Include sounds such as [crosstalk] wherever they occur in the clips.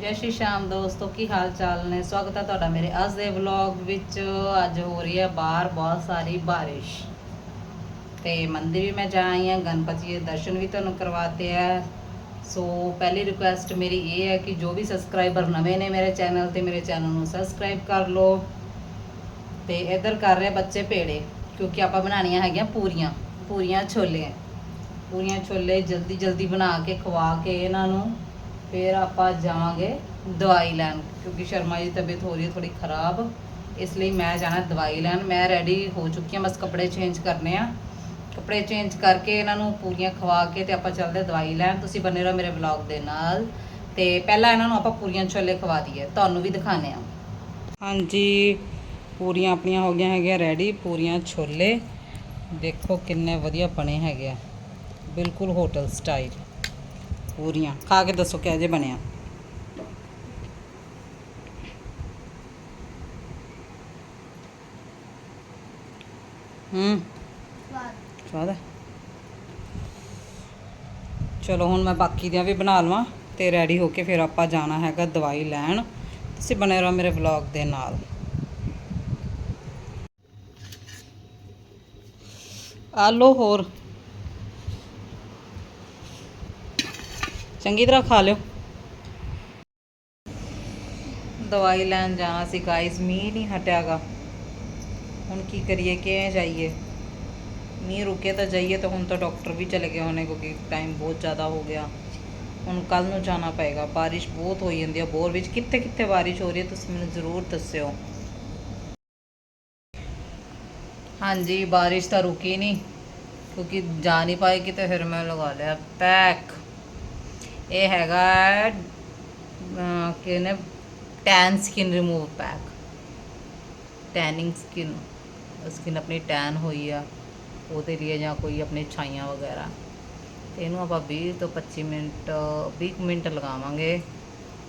ਜੈ ਸ਼੍ਰੀ ਸ਼ਾਮ ਦੋਸਤੋ, ਕੀ ਹਾਲ ਚਾਲ ਨੇ? ਸਵਾਗਤ ਹੈ ਤੁਹਾਡਾ ਮੇਰੇ ਅੱਜ ਦੇ ਵਲੌਗ ਵਿੱਚ। ਅੱਜ ਹੋ ਰਹੀ ਹੈ ਬਾਹਰ ਬਹੁਤ ਸਾਰੀ ਬਾਰਿਸ਼। ਤੇ ਮੰਦਿਰ ਵੀ ਮੈਂ ਜਾ ਆਈ ਹਾਂ, ਗਣਪਤੀ ਦੇ ਦਰਸ਼ਨ ਵੀ ਤੁਹਾਨੂੰ ਕਰਵਾਤੇ ਆ। ਸੋ ਪਹਿਲੀ ਰਿਕੁਐਸਟ ਮੇਰੀ ਇਹ ਹੈ ਕਿ ਜੋ ਵੀ ਸਬਸਕ੍ਰਾਈਬਰ ਨਵੇਂ ਨੇ ਮੇਰੇ ਚੈਨਲ ਤੇ, ਮੇਰੇ ਚੈਨਲ ਨੂੰ ਸਬਸਕ੍ਰਾਈਬ ਕਰ ਲਓ। ਤੇ ਇੱਧਰ ਕਰ ਰਹੇ ਬੱਚੇ ਪੇੜੇ ਕਿਉਂਕਿ ਆਪਾਂ ਬਣਾਉਣੀਆਂ ਹੈਗੀਆਂ ਪੂਰੀਆਂ ਪੂਰੀਆਂ ਛੋਲੇ। ਪੂਰੀਆਂ ਛੋਲੇ ਜਲਦੀ ਜਲਦੀ ਬਣਾ ਕੇ ਖਵਾ ਕੇ ਇਹਨਾਂ ਨੂੰ। ਫਿਰ ਆਪਾਂ ਜਾਵਾਂਗੇ ਦਵਾਈ ਲੈਣ, ਕਿਉਂਕਿ ਸ਼ਰਮਾ ਜੀ ਦੀ ਤਬੀਅਤ ਹੋ ਰਹੀ ਹੈ ਥੋੜੀ ਖਰਾਬ। ਇਸ ਲਈ ਮੈਂ ਜਾਣਾ ਦਵਾਈ ਲੈਣ। ਮੈਂ ਰੈਡੀ ਹੋ ਚੁੱਕੀ ਹਾਂ, ਬਸ ਕੱਪੜੇ ਚੇਂਜ ਕਰਨੇ ਆ। ਕੱਪੜੇ ਚੇਂਜ ਕਰਕੇ ਇਹਨਾਂ ਨੂੰ ਪੂਰੀਆਂ ਖਵਾ ਕੇ ਤੇ ਆਪਾਂ ਚੱਲਦੇ ਦਵਾਈ ਲੈਣ। ਤੁਸੀਂ ਬਨੇ ਰਹੋ ਮੇਰੇ ਵਲੌਗ ਦੇ ਨਾਲ। ਤੇ ਪਹਿਲਾਂ ਇਹਨਾਂ ਨੂੰ ਆਪਾਂ ਪੂਰੀਆਂ ਛੋਲੇ ਖਵਾ ਦਈਏ। ਤੁਹਾਨੂੰ ਵੀ ਦਿਖਾਣੇ ਆ ਹਾਂਜੀ, ਪੂਰੀਆਂ ਆਪਣੀਆਂ ਹੋ ਗਈਆਂ ਹੈਗੀਆਂ ਰੈਡੀ ਪੂਰੀਆਂ ਛੋਲੇ। ਦੇਖੋ ਕਿੰਨੇ ਵਧੀਆ ਬਣੇ ਹੈਗੇ ਆ। ਬਿਲਕੁਲ ਹੋਟਲ ਸਟਾਈਲ ਪੂਰੀਆਂ। ਖਾ ਕੇ ਦੱਸੋ ਕਿਹੋ ਜਿਹੇ ਬਣਿਆ ਹੂੰ। ਸਵਾਦ ਚਲੋ ਹੁਣ ਮੈਂ ਬਾਕੀ ਦੀਆਂ ਵੀ ਬਣਾ ਲਵਾਂ ਤੇ ਰੈਡੀ ਹੋ ਕੇ ਫਿਰ ਆਪਾਂ ਜਾਣਾ ਹੈਗਾ ਦਵਾਈ ਲੈਣ। ਤੁਸੀਂ ਬਣੇ ਰਹੋ ਮੇਰੇ ਵਲੌਗ ਦੇ ਨਾਲ। ਆਲੋ ਹੋਰ। ਚੰਗੀ ਤਰ੍ਹਾਂ ਖਾ ਲਿਓ। ਦਵਾਈ ਲੈਣ ਜਾਣਾ ਸੀ ਗਾਇਸ ਮੀਂਹ ਨਹੀਂ ਹਟਿਆਗਾ। ਹੁਣ ਕੀ ਕਰੀਏ, ਕਿਵੇਂ ਜਾਈਏ? ਮੀਂਹ ਰੁਕੇ ਤਾਂ ਜਾਈਏ, ਤਾਂ ਹੁਣ ਤਾਂ ਡਾਕਟਰ ਵੀ ਚਲੇ ਗਏ ਹੋਣੇ ਕਿਉਂਕਿ ਟਾਈਮ ਬਹੁਤ ਜ਼ਿਆਦਾ ਹੋ ਗਿਆ। ਹੁਣ ਕੱਲ ਨੂੰ ਜਾਣਾ ਪਏਗਾ। ਬਾਰਿਸ਼ ਬਹੁਤ ਹੋਈ ਜਾਂਦੀ ਹੈ ਬੋਰ ਵਿੱਚ। ਕਿੱਥੇ ਕਿੱਥੇ ਬਾਰਿਸ਼ ਹੋ ਰਹੀ ਹੈ, ਤੁਸੀਂ ਮੈਨੂੰ ਜ਼ਰੂਰ ਦੱਸਿਓ। ਹਾਂਜੀ, ਬਾਰਿਸ਼ ਤਾਂ ਰੁਕੀ ਨਹੀਂ, ਕਿਉਂਕਿ ਜਾ ਨਹੀਂ ਪਾਏਗੀ ਤੇ ਫਿਰ ਮੈਂ ਲਗਾ ਲਿਆ ਪੈਕ। ਇਹ ਹੈਗਾ ਅਹ, tan skin remove pack tanning skin skin ਆਪਣੀ ਟੈਨ ਹੋਈ ਆ ਉਹਦੇ ਲਈ ਜਾਂ ਕੋਈ ਆਪਣੇ ਛਾਈਆਂ ਵਗੈਰਾ। ਤੇ ਇਹਨੂੰ ਆਪਾਂ 20 ਤੋਂ 25 ਮਿੰਟ 20 ਕੁ ਮਿੰਟ ਲਗਾਵਾਂਗੇ।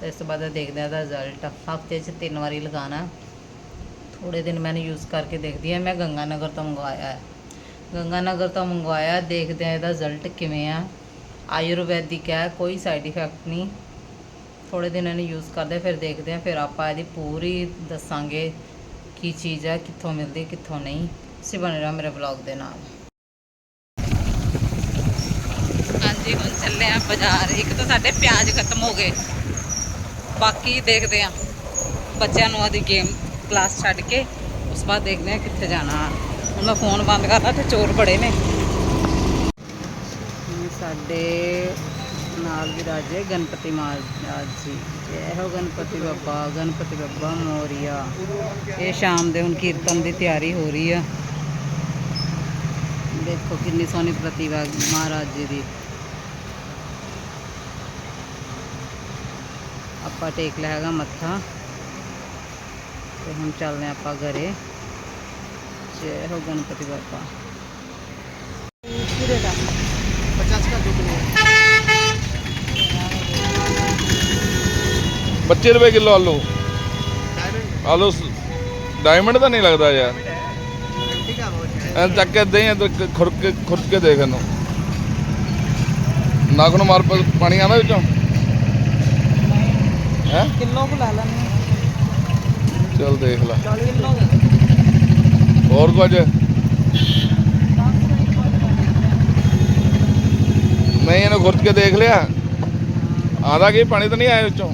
ਤੇ ਇਸ ਤੋਂ ਬਾਅਦ ਦੇਖਦੇ ਹਾਂ ਦਾ ਰਿਜ਼ਲਟ ਹਫ਼ਤੇ 'ਚ ਤਿੰਨ ਵਾਰੀ ਲਗਾਉਣਾ। ਥੋੜੇ ਦਿਨ ਮੈंने ਯੂਜ਼ ਕਰਕੇ ਦੇਖਦੀ ਹਾਂ। ਮੈਂ ਗੰਗਾ ਨਗਰ ਤੋਂ ਮੰਗਵਾਇਆ ਹੈ। ਗੰਗਾ ਨਗਰ ਤੋਂ ਮੰਗਵਾਇਆ ਦੇਖਦੇ ਹਾਂ ਇਹਦਾ ਰਿਜ਼ਲਟ ਕਿਵੇਂ ਆ। ਆਯੁਰਵੈਦਿਕ ਹੈ, ਕੋਈ ਸਾਈਡ ਇਫੈਕਟ ਨਹੀਂ। ਥੋੜੇ ਦਿਨ ਇਹਨੂੰ ਯੂਜ਼ ਕਰਦੇ, ਫਿਰ ਦੇਖਦੇ ਹਾਂ, ਫਿਰ ਆਪਾਂ ਇਹਦੀ ਪੂਰੀ ਦੱਸਾਂਗੇ ਕੀ ਚੀਜ਼ ਹੈ, ਕਿੱਥੋਂ ਮਿਲਦੀ, ਕਿੱਥੋਂ ਨਹੀਂ। ਤੁਸੀਂ ਬਣੇ ਰਹੋ ਮੇਰੇ ਵਲੌਗ ਦੇ ਨਾਲ। ਹਾਂਜੀ, ਹੁਣ ਚੱਲੇ ਆ ਬਾਜ਼ਾਰ। ਇੱਕ ਤਾਂ ਸਾਡੇ ਪਿਆਜ਼ ਖਤਮ ਹੋ ਗਏ। ਬਾਕੀ ਦੇਖਦੇ ਆ ਬੱਚਿਆਂ ਨੂੰ ਆਦੀ ਗੇਮ ਕਲਾਸ ਛੱਡ ਕੇ, ਉਸ ਤੋਂ ਬਾਅਦ ਦੇਖਦੇ ਆ ਕਿੱਥੇ ਜਾਣਾ। ਹੁਣ ਮੈਂ ਫੋਨ ਬੰਦ ਕਰਤਾ ਤੇ ਚੋਰ ਬੜੇ ਨੇ। ਸਾਡੇ ਨਾਲ ਵਿਰਾਜੇ ਗਣਪਤੀ ਮਹਾਰਾਜ ਜੀ। ਜੈ ਹੋ ਗਣਪਤੀ ਬੱਬਾ ਗਣਪਤੀ ਬੱਬਾ ਮੋਰੀਆ। ਇਹ ਸ਼ਾਮ ਦੇ ਹੁਣ ਕੀਰਤਨ ਦੀ ਤਿਆਰੀ ਹੋ ਰਹੀ ਆ। ਦੇਖੋ ਕਿੰਨੀ ਸੋਹਣੀ ਪ੍ਰਤਿਭਾ ਮਹਾਰਾਜ ਜੀ ਦੀ। ਆਪਾਂ ਟੇਕ ਲਿਆ ਹੈਗਾ ਮੱਥਾ। ਤੇ ਹੁਣ ਚੱਲਦੇ ਆਪਾਂ ਘਰੇ। ਜੈ ਹੋ ਗਣਪਤੀ ਬਾਪਾ ਪੂਰੇ ਦਾ। 25 ਰੁਪਏ ਕਿਲੋ ਆਲੂ? ਆਲੂ ਡਾਇਮੰਡ ਤਾਂ ਨਹੀਂ ਲੱਗਦਾ ਯਾਰ। ਐਂ ਚੱਕ ਕੇ ਦੇ ਤੂੰ ਖੁਰਕ ਕੇ ਦੇਖ ਇਹਨੂੰ। ਨਾਕ ਨੂੰ ਮਾਰ ਪਾਣੀ ਆਉਂਦਾ ਵਿੱਚੋਂ। ਹੈ? ਚਲ ਦੇਖ ਲੈ। ਹੋਰ ਕੁਝ? ਮੈਂ ਇਹਨੂੰ ਖੁਰਕ ਕੇ ਦੇਖ ਲਿਆ। ਆਦਾ ਕੀ ਪਾਣੀ ਤਾਂ ਨਹੀਂ ਆਇਆ ਵਿੱਚੋਂ?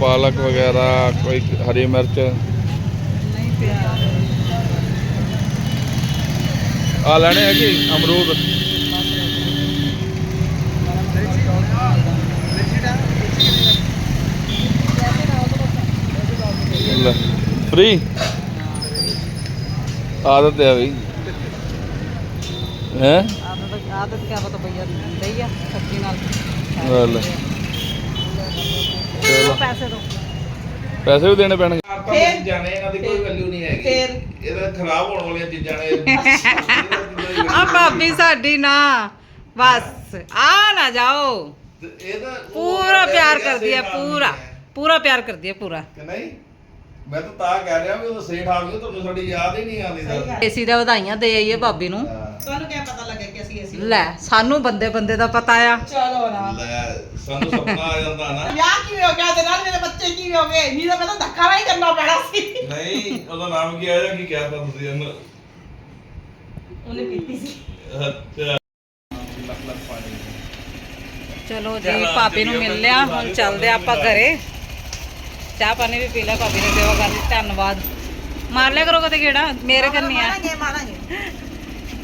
ਪਾਲਕ ਵਗੈਰਾ, ਕੋਈ ਹਰੀ ਮਿਰਚ। ਨਹੀਂ ਪਿਆ ਆ ਲੈਣੇ ਹੈਗੇ ਅਮਰੂਦ। ਫ੍ਰੀ ਆਦਤ ਹੈ ਬਈ। ਹੈ? ਆ ਨਾਲ। ਲੈ ਚਲੋ। ਪੈਸੇ ਦੋ। ਪੈਸੇ ਵੀ ਦੇਣੇ ਪੈਣਗੇ। ਫਿਰ? ਚੀਜ਼ਾਂ ਨੇ ਇਹਨਾਂ ਦੀ ਕੋਈ ਵੈਲਿਊ ਨਹੀਂ ਹੈਗੀ। ਫਿਰ? ਇਹਦਾ ਖਰਾਬ ਹੋਣ ਵਾਲੀਆਂ ਚੀਜ਼ਾਂ ਨੇ। [laughs] ਆ ਭਾਬੀ ਸਾਡੀ ਨਾ ਬਸ ਆ ਨਾ ਜਾਓ। ਇਹਦਾ ਪੂਰਾ ਪਿਆਰ ਕਰਦੀ ਹੈ ਪੂਰਾ। ਪੂਰਾ ਪਿਆਰ ਕਰਦੀ ਹੈ ਪੂਰਾ। ਕਿ ਨਹੀਂ? ਮੈਂ ਤਾਂ ਤਾਂ ਕਹਿ ਰਿਹਾ ਵੀ ਉਹ ਸੇਠ ਆ ਗਈ ਤੁਹਾਨੂੰ ਸਾਡੀ ਯਾਦ ਹੀ ਨਹੀਂ ਆਉਂਦੀ ਸਰ ਏਸੀ ਦਾ ਵਧਾਈਆਂ ਦੇ ਆਈਏ ਭਾਬੀ ਨੂੰ। ਹਾਂ। ਤੁਹਾਨੂੰ ਕਿਆ ਪਤਾ ਲੱਗੇ ਕਿ ਅਸੀਂ ਅਸੀਂ ਲੈ ਸਾਨੂੰ ਬੰਦੇ ਬੰਦੇ ਦਾ ਪਤਾ ਆ। ਚਲੋ ਨਾ। ਲੈ ਸਾਨੂੰ ਸੁਪਨਾ ਆ ਜਾਂਦਾ ਨਾ। ਵਿਆਹ ਕਿਵੇਂ ਹੋ ਗਿਆ ਤੇ ਨਾਲ ਮੇਰੇ ਬੱਚੇ ਕਿਵੇਂ ਹੋ ਗਏ? ਨਹੀਂ ਤਾਂ ਪਤਾ ਧੱਕਾ ਨਹੀਂ ਕਰਨਾ ਪੈਣਾ ਸੀ। ਨਹੀਂ ਉਹਦਾ ਨਾਮ ਕੀ ਆਇਆ ਕੀ ਕਹਿਤਾ ਤੁਸੀਂ ਇਹਨੂੰ? ਉਹਨੇ ਕੀਤੀ ਸੀ। ਅੱਛਾ। ਚਲੋ ਜੀ ਭਾਬੀ ਨੂੰ ਮਿਲ ਲਿਆ ਹੁਣ ਚੱਲਦੇ ਆਪਾਂ ਘਰੇ। ਚਾਹ ਪਾਣੀ ਵੀ ਪੀ ਲਿਆ ਭਾਬੀ ਨੇ ਸੇਵਾ ਕਰ ਲਈ ਧੰਨਵਾਦ। ਮਾਰ ਲਿਆ ਕਰੋ ਕਦੇ ਕਿਹੜਾ ਮੇਰੇ ਕੰਨੀ ਆ ਮਾਰਾਂਗੇ ਮਾਰਾਂਗੇ।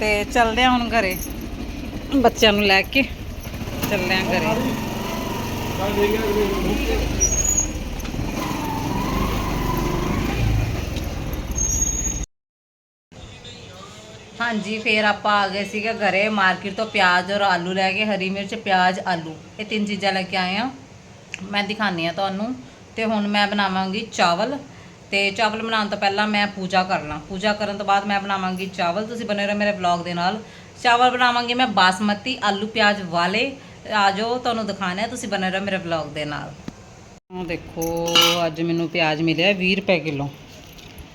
ਤੇ ਚੱਲਦੇ ਆ ਹੁਣ ਘਰੇ। ਬੱਚਿਆਂ ਨੂੰ ਲੈ ਕੇ ਚੱਲਦੇ ਆ ਘਰੇ। ਹਾਂਜੀ ਫੇਰ ਆਪਾਂ ਆ ਗਏ ਸੀਗੇ ਘਰੇ ਮਾਰਕੀਟ ਤੋਂ ਪਿਆਜ਼ ਔਰ ਆਲੂ ਲੈ ਕੇ ਹਰੀ ਮਿਰਚ ਪਿਆਜ਼ ਆਲੂ। ਇਹ ਤਿੰਨ ਚੀਜ਼ਾਂ ਲੈ ਕੇ ਆਏ ਆ। ਮੈਂ ਦਿਖਾਉਂਦੀ ਆ ਤੁਹਾਨੂੰ। ਤੇ ਹੁਣ ਮੈਂ ਬਣਾਵਾਂਗੀ ਚਾਵਲ। ਤੇ ਚਾਵਲ ਬਣਾਉਣ ਤੋਂ ਪਹਿਲਾਂ ਮੈਂ ਪੂਜਾ ਕਰਨਾ ਪੂਜਾ ਕਰਨ ਤੋਂ ਬਾਅਦ ਮੈਂ ਬਣਾਵਾਂਗੀ ਚਾਵਲ। ਤੁਸੀਂ ਬਣੇ ਰਹੋ ਮੇਰੇ ਵਲੌਗ ਦੇ ਨਾਲ। ਚਾਵਲ ਬਣਾਵਾਂਗੀ ਮੈਂ ਬਾਸਮਤੀ ਆਲੂ ਪਿਆਜ਼ ਵਾਲੇ। ਆ ਜਾਓ, ਤੁਹਾਨੂੰ ਦਿਖਾਣਾ ਹੈ। ਤੁਸੀਂ ਬਣੇ ਰਹੋ ਮੇਰੇ ਵਲੌਗ ਦੇ ਨਾਲ। ਦੇਖੋ, ਅੱਜ ਮੈਨੂੰ ਪਿਆਜ਼ ਮਿਲਿਆ 20 ਰੁਪਏ ਕਿਲੋ।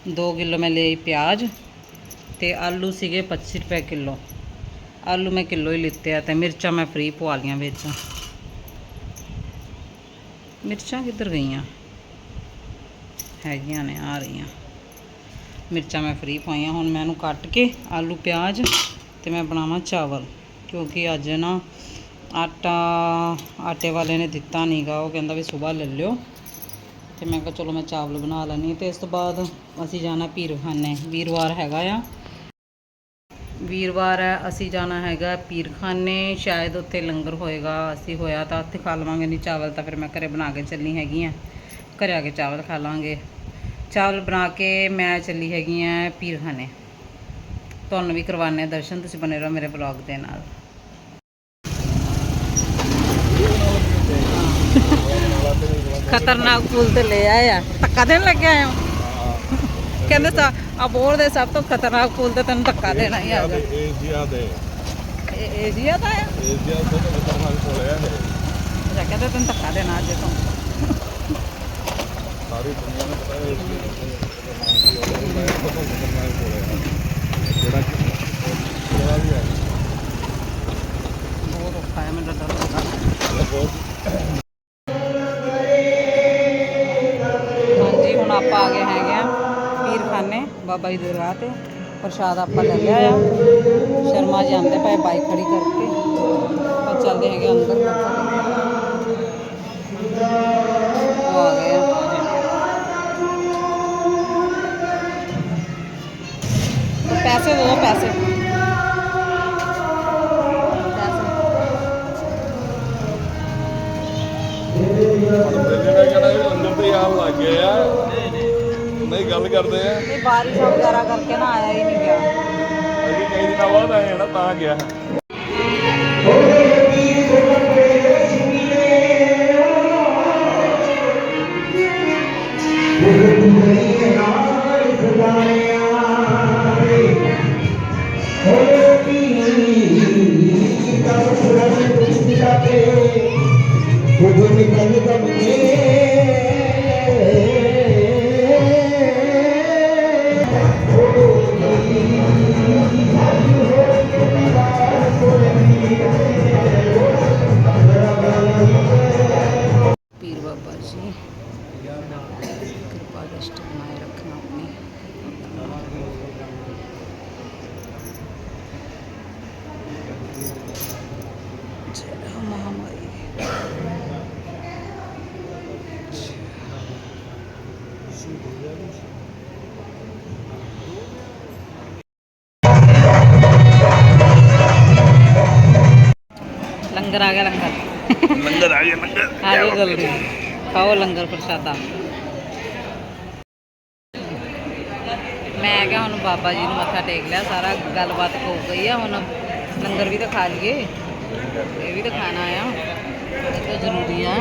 2 ਕਿਲੋ ਮੈਂ ਲਈ ਪਿਆਜ਼ ਤੇ ਆਲੂ ਸੀਗੇ 25 ਰੁਪਏ ਕਿਲੋ। ਆਲੂ ਮੈਂ ਕਿਲੋ ਹੀ ਲਿੱਤੇ ਆ ਤੇ ਮਿਰਚਾਂ ਮੈਂ ਫ੍ਰੀ ਪਵਾ ਲੀਆਂ ਵਿੱਚ। ਮਿਰਚਾਂ ਕਿੱਧਰ ਗਈਆਂ? ਹੈਗੀਆਂ ਨੇ, ਆ ਰਹੀਆਂ। ਮਿਰਚਾਂ ਮੈਂ ਫ੍ਰੀ ਪਾਈਆਂ, ਹੁਣ ਮੈਂ ਇਹਨੂੰ ਕੱਟ ਕੇ ਆਲੂ, ਪਿਆਜ਼ ਤੇ ਮੈਂ ਬਣਾਵਾਂ ਚਾਵਲ। ਕਿਉਂਕਿ ਅੱਜ ਨਾ ਆਟਾ, ਆਟੇ ਵਾਲੇ ਨੇ ਦਿੱਤਾ ਨਹੀਂਗਾ ਉਹ ਕਹਿੰਦਾ ਵੀ ਸਵੇਰ ਲੈ ਲਿਓ। ਤੇ ਮੈਂ ਕਿਹਾ ਚਲੋ ਮੈਂ ਚਾਵਲ ਬਣਾ ਲੈਣੀ ਤੇ ਇਸ ਤੋਂ ਬਾਅਦ ਅਸੀਂ ਜਾਣਾ ਪੀਰਖਾਨੇ, ਵੀਰਵਾਰ ਹੈਗਾ ਆ। ਵੀਰਵਾਰ ਹੈ ਅਸੀਂ ਜਾਣਾ ਹੈਗਾ ਪੀਰਖਾਨੇ ਸ਼ਾਇਦ ਉੱਥੇ ਲੰਗਰ ਹੋਏਗਾ ਅਸੀਂ ਹੋਇਆ ਤਾਂ ਉੱਥੇ ਖਾ ਲਵਾਂਗੇ ਨਹੀਂ ਚਾਵਲ ਤਾਂ ਫਿਰ ਮੈਂ ਘਰੇ ਬਣਾ ਕੇ ਚੱਲਣੀ ਹੈਗੀ ਆ ਘਰੇ ਆ ਕੇ ਚਾਵਲ ਖਾ ਲਾਂਗੇ। ਚਾਵਲ ਬਣਾ ਕੇ ਮੈਂ ਚੱਲੀ ਹੈਗੀ ਆ ਪੀਰਖਾਨੇ। ਤੁਹਾਨੂੰ ਵੀ ਕਰਵਾਣੇ ਦਰਸ਼ਨ ਤੁਸੀਂ ਬਨੇ ਰਹੋ ਮੇਰੇ ਵਲੌਗ ਦੇ ਨਾਲ। [laughs] ਖਤਰਨਾਕ ਪੁਲ ਤੇ ਲੈ ਆਇਆ ਧੱਕਾ ਦੇਣ ਲੱਗਿਆ ਆ ਕਹਿੰਦੇ ਤਾਂ ਅਬੋਰ ਦੇ ਸਭ ਤੋਂ ਖਤਰਨਾਕ ਪੁਲ ਤੇ ਤੈਨੂੰ ਧੱਕਾ ਦੇਣਾ ਹੀ ਆ ਜਾ ਏਸ਼ੀਆ ਦੇ। ਇਹ ਏਜੀਆ ਦਾ ਆ ਏਸ਼ੀਆ ਤੋਂ ਖਤਰਨਾਕ ਕੋਲ ਹੈ ਅੱਛਾ ਕਹਿੰਦੇ ਤੈਨੂੰ ਧੱਕਾ ਦੇਣਾ ਅੱਜ ਤੋਂ। ਸਾਰੀ ਦੁਨੀਆ ਨੂੰ ਪਤਾ ਹੈ ਏਸ਼ੀਆ ਦਾ ਖਤਰਨਾਕ ਕੋਲ ਹੈ ਜਿਹੜਾ ਕਿ ਜਿਹੜਾ ਵੀ ਹੈ ਬਹੁਤ ਔਖਾ ਹੈ ਮੈਨੂੰ ਲੱਗਦਾ। ਬਾਬਾ ਜੀ ਦੇ ਰਾਹ ਤੇ ਪ੍ਰਸ਼ਾਦ ਆਪਾਂ ਲੈ ਲਿਆ ਆ ਸ਼ਰਮਾ ਜੀ ਆਉਂਦੇ ਪਏ ਬਾਈਕ ਖੜੀ ਕਰਕੇ। ਆਪਾਂ ਚੱਲਦੇ ਹੈਗੇ ਅੰਦਰ। ਨਹੀਂ ਗੱਲ ਕਰਦੇ ਆ। ਇਹ ਬਾਰਿਸ਼ ਵਗੈਰਾ ਕਰਕੇ ਨਾ ਆਇਆ ਹੀ ਨਹੀਂ ਗਿਆ। ਅਸੀਂ ਕਈ ਦਿਨਾਂ ਬਾਅਦ ਆਏ ਆ ਨਾ ਤਾਂ ਗਿਆ। ਲੰਗਰ ਆ ਗਿਆ ਲੰਗਰ ਲੰਗਰ ਆ ਗਿਆ ਲੰਗਰ ਆ ਜਾਓ ਜਲਦੀ ਖਾਓ ਲੰਗਰ ਪ੍ਰਸ਼ਾਦਾ ਮੈਂ ਕਿਹਾ ਹੁਣ ਬਾਬਾ ਜੀ ਨੂੰ ਮੱਥਾ ਟੇਕ ਲਿਆ ਸਾਰਾ ਗੱਲਬਾਤ ਹੋ ਗਈ ਆ ਹੁਣ ਲੰਗਰ ਵੀ ਤਾਂ ਖਾ ਲਈਏ ਇਹ ਵੀ ਤਾਂ ਖਾਣਾ ਆ ਇਹ ਤਾਂ ਜ਼ਰੂਰੀ ਆ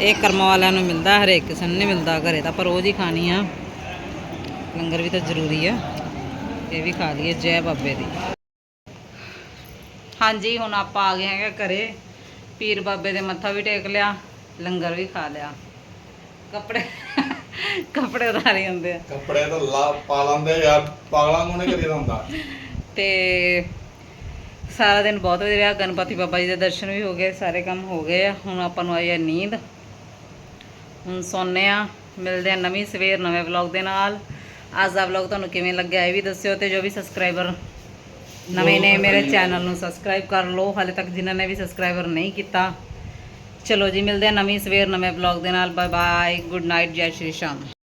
ਇਹ ਕਰਮਾਂ ਵਾਲਿਆਂ ਨੂੰ ਮਿਲਦਾ ਹਰੇਕ ਕਿਸੇ ਨੂੰ ਨਹੀਂ ਮਿਲਦਾ ਘਰੇ ਤਾਂ ਪਰ ਰੋਜ਼ ਹੀ ਖਾਣੀ ਆ। ਲੰਗਰ ਵੀ ਤਾਂ ਜ਼ਰੂਰੀ ਆ। ਇਹ ਵੀ ਖਾ ਲਈਏ ਜੈ ਬਾਬੇ ਦੀ। ਹਾਂਜੀ ਹੁਣ ਆਪਾਂ ਆ ਗਏ ਹੈਗੇ ਘਰੇ। ਪੀਰ ਬਾਬੇ ਦੇ ਮੱਥਾ ਵੀ ਟੇਕ ਲਿਆ ਲੰਗਰ ਵੀ ਖਾ ਲਿਆ। ਕੱਪੜੇ ਕੱਪੜੇ ਉਤਾਰੇ ਹੁੰਦੇ ਆ। ਕੱਪੜੇ ਤਾਂ ਲਾ ਪਾ ਲੈਂਦੇ ਯਾਰ ਪਾਗਲਾਂ ਨੂੰ ਨਹੀਂ ਕਰੀਦਾ ਹੁੰਦਾ? ਤੇ ਸਾਰਾ ਦਿਨ ਬਹੁਤ ਵਧੀਆ ਰਿਹਾ। ਗਣਪਤੀ ਬਾਬਾ ਜੀ ਦੇ ਦਰਸ਼ਨ ਵੀ ਹੋ ਗਏ ਸਾਰੇ ਕੰਮ ਹੋ ਗਏ ਆ। ਹੁਣ ਆਪਾਂ ਨੂੰ ਆਈ ਹੈ ਨੀਂਦ। ਹੁਣ ਸੌਂਨੇ ਆ ਮਿਲਦੇ ਆ ਨਵੀਂ ਸਵੇਰ ਨਵੇਂ ਵਲੌਗ ਦੇ ਨਾਲ। ਅੱਜ ਦਾ ਵਲੌਗ ਤੁਹਾਨੂੰ ਕਿਵੇਂ ਲੱਗਿਆ ਇਹ ਵੀ ਦੱਸਿਓ ਤੇ ਜੋ ਵੀ ਸਬਸਕ੍ਰਾਈਬਰ ਨਵੇਂ ਨੇ ਮੇਰੇ ਚੈਨਲ ਨੂੰ ਸਬਸਕ੍ਰਾਈਬ ਕਰ ਲਓ। ਹਾਲੇ ਤੱਕ ਜਿਨ੍ਹਾਂ ਨੇ ਵੀ ਸਬਸਕ੍ਰਾਈਬਰ ਨਹੀਂ ਕੀਤਾ। ਚਲੋ ਜੀ ਮਿਲਦੇ ਆ ਨਵੀਂ ਸਵੇਰ ਨਵੇਂ ਵਲੌਗ ਦੇ ਨਾਲ। ਬਾਏ ਬਾਏ ਗੁੱਡ ਨਾਈਟ ਜੈ ਸ਼੍ਰੀ ਸ਼ਾਮ